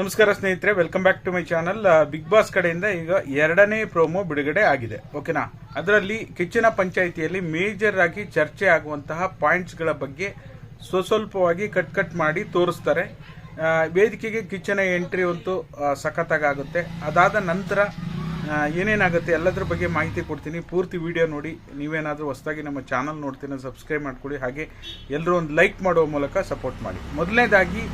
ನಮಸ್ಕಾರ ಸ್ನೇಹಿತರೆ welcome back to my channel big boss ಕಡೆಯಿಂದ ಈಗ ಎರಡನೇ ಪ್ರೋಮೋ ಬಿಡುಗಡೆ ಆಗಿದೆ. ಓಕೆನಾ ಅದರಲ್ಲಿ ಕಿಚ್ಚಿನ ಪಂಚಾಯಿತಿಯಲ್ಲಿ ಮೇಜರ್ ಆಗಿ ಚರ್ಚೆ ಆಗುವಂತಹ ಪಾಯಿಂಟ್ಸ್ಗಳ ಬಗ್ಗೆ ಸ್ವಸ್ವಲ್ಪವಾಗಿ ಕಟ್ ಕಟ್ ಮಾಡಿ ತೋರಿಸ್ತಾರೆ. ವೇದಿಕೆಗೆ ಕಿಚ್ಚನ ಎಂಟ್ರಿ ಅಂತೂ ಸಖತ್ತಾಗಿ ಸಖತ್ತಾಗುತ್ತೆ ಅದಾದ ನಂತರ ಏನೇನಾಗುತ್ತೆ ಎಲ್ಲದರ ಬಗ್ಗೆ ಮಾಹಿತಿ ಕೊಡ್ತೀನಿ. ಪೂರ್ತಿ ವಿಡಿಯೋ ನೋಡಿ. ನೀವೇನಾದರೂ ಹೊಸದಾಗಿ ನಮ್ಮ ಚಾನಲ್ ನೋಡ್ತೀನಿ ಸಬ್ಸ್ಕ್ರೈಬ್ ಮಾಡ್ಕೊಳ್ಳಿ. ಹಾಗೆ ಎಲ್ಲರೂ ಒಂದು ಲೈಕ್ ಮಾಡುವ ಮೂಲಕ ಸಪೋರ್ಟ್ ಮಾಡಿ. ಮೊದಲನೇದಾಗಿ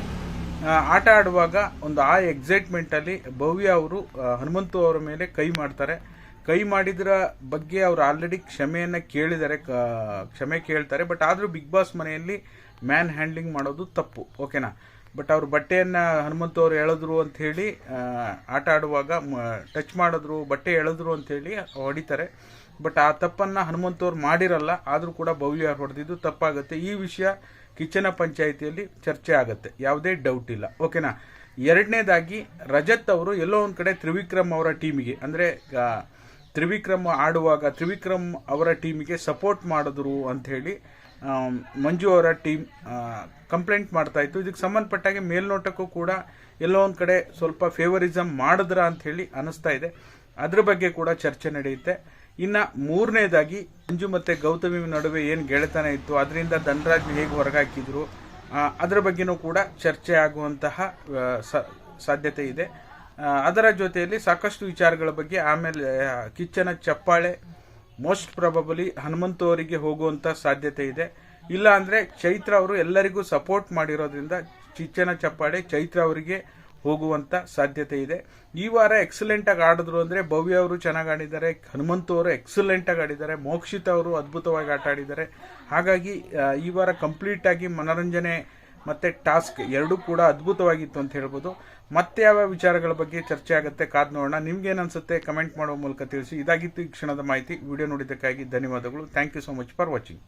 ಆಟ ಆಡುವಾಗ ಒಂದು ಆ ಎಕ್ಸೈಟ್ಮೆಂಟ್ ಅಲ್ಲಿ ಭವ್ಯ ಅವರು ಹನುಮಂತು ಅವರ ಮೇಲೆ ಕೈ ಮಾಡ್ತಾರೆ. ಕೈ ಮಾಡಿದ್ರ ಬಗ್ಗೆ ಅವರು ಆಲ್ರೆಡಿ ಕ್ಷಮೆಯನ್ನು ಕೇಳಿದ್ದಾರೆ ಕ್ಷಮೆ ಕೇಳ್ತಾರೆ. ಬಟ್ ಆದರೂ ಬಿಗ್ ಬಾಸ್ ಮನೆಯಲ್ಲಿ ಮ್ಯಾನ್ ಹ್ಯಾಂಡ್ಲಿಂಗ್ ಮಾಡೋದು ತಪ್ಪು. ಓಕೆನಾ ಬಟ್ ಅವ್ರ ಬಟ್ಟೆಯನ್ನ ಹನುಮಂತ ಅವರು ಎಳೆದ್ರು ಹೇಳಿ ಆಟ ಆಡುವಾಗ ಟಚ್ ಮಾಡಿದ್ರು ಬಟ್ಟೆ ಎಳೆದ್ರು ಹೇಳಿ ಹೊಡಿತಾರೆ. ಬಟ್ ಆ ತಪ್ಪನ್ನ ಹನುಮಂತ ಅವ್ರು ಮಾಡಿರಲ್ಲ ಆದ್ರೂ ಕೂಡ ಭವ್ಯ ಹೊಡೆದಿದ್ದು ತಪ್ಪಾಗುತ್ತೆ. ಈ ವಿಷಯ ಕಿಚ್ಚನ ಪಂಚಾಯಿತಿಯಲ್ಲಿ ಚರ್ಚೆ ಆಗುತ್ತೆ ಯಾವುದೇ ಡೌಟ್ ಇಲ್ಲ. ಓಕೆನಾ ಎರಡನೇದಾಗಿ ರಜತ್ ಅವರು ಎಲ್ಲೋ ಒಂದು ಕಡೆ ತ್ರಿವಿಕ್ರಮ್ ಅವರ ಟೀಮಿಗೆ ಅಂದರೆ ತ್ರಿವಿಕ್ರಮ್ ಆಡುವಾಗ ತ್ರಿವಿಕ್ರಮ್ ಅವರ ಟೀಮಿಗೆ ಸಪೋರ್ಟ್ ಮಾಡಿದ್ರು ಆಮ್, ಮಂಜು ಅವರ ಟೀಮ್ ಕಂಪ್ಲೇಂಟ್ ಮಾಡ್ತಾ ಇತ್ತು. ಇದಕ್ಕೆ ಸಂಬಂಧಪಟ್ಟಾಗೆ ಮೇಲ್ನೋಟಕ್ಕೂ ಕೂಡ ಎಲ್ಲೋ ಒಂದು ಕಡೆ ಸ್ವಲ್ಪ ಫೇವರಿಸಮ್ ಮಾಡಿದ್ರ ಅಂತ ಹೇಳಿ ಅನಿಸ್ತಾ ಇದೆ. ಅದ್ರ ಬಗ್ಗೆ ಕೂಡ ಚರ್ಚೆ ನಡೆಯುತ್ತೆ. ಇನ್ನು ಮೂರನೇದಾಗಿ ಮಂಜು ಮತ್ತು ಗೌತಮಿ ನಡುವೆ ಏನು ಗೆಳೆತನ ಇತ್ತು, ಅದರಿಂದ ಧನರಾಜ್ ಹೇಗೆ ಹೊರಗಾಕಿದ್ರು ಅದರ ಬಗ್ಗೆನೂ ಕೂಡ ಚರ್ಚೆ ಆಗುವಂತಹ ಸಾಧ್ಯತೆ ಇದೆ. ಅದರ ಜೊತೆಯಲ್ಲಿ ಸಾಕಷ್ಟು ವಿಚಾರಗಳ ಬಗ್ಗೆ ಆಮೇಲೆ ಕಿಚ್ಚನ ಚಪ್ಪಾಳೆ ಮೋಸ್ಟ್ ಪ್ರಾಬಬಲಿ ಹನುಮಂತು ಅವರಿಗೆ ಹೋಗುವಂತ ಸಾಧ್ಯತೆ ಇದೆ. ಇಲ್ಲ ಅಂದ್ರೆ ಚೈತ್ರ ಅವರು ಎಲ್ಲರಿಗೂ ಸಪೋರ್ಟ್ ಮಾಡಿರೋದ್ರಿಂದ ಚಿಚ್ಚನ ಚಪ್ಪಾಳೆ ಚೈತ್ರ ಅವರಿಗೆ ಹೋಗುವಂತ ಸಾಧ್ಯತೆ ಇದೆ. ಈ ವಾರ ಎಕ್ಸಲೆಂಟಾಗಿ ಆಡಿದ್ರು ಅಂದ್ರೆ ಭವ್ಯ ಅವರು ಚೆನ್ನಾಗಿ ಆಡಿದ್ದಾರೆ, ಹನುಮಂತು ಅವರು ಎಕ್ಸಲೆಂಟಾಗಿ ಆಡಿದ್ದಾರೆ, ಮೋಕ್ಷಿತ ಅವರು ಅದ್ಭುತವಾಗಿ ಆಟ ಆಡಿದ್ದಾರೆ. ಹಾಗಾಗಿ ಈ ವಾರ ಕಂಪ್ಲೀಟ್ ಆಗಿ ಮನೋರಂಜನೆ ಮತ್ತೆ ಟಾಸ್ಕ್ ಎರಡೂ ಕೂಡ ಅದ್ಭುತವಾಗಿತ್ತು ಅಂತ ಹೇಳ್ಬೋದು. ಮತ್ತೆ ಯಾವ ವಿಚಾರಗಳ ಬಗ್ಗೆ ಚರ್ಚೆ ಆಗುತ್ತೆ ಕಾದ್ ನೋಡೋಣ. ನಿಮ್ಗೆ ಅನ್ಸುತ್ತೆ ಕಮೆಂಟ್ ಮಾಡುವ ಮೂಲಕ ತಿಳಿಸಿ. ಇದಾಗಿತ್ತು ಈ ಕ್ಷಣದ ಮಾಹಿತಿ. ವಿಡಿಯೋ ನೋಡಿದ್ದಕ್ಕಾಗಿ ಧನ್ಯವಾದಗಳು. Thank you so much for watching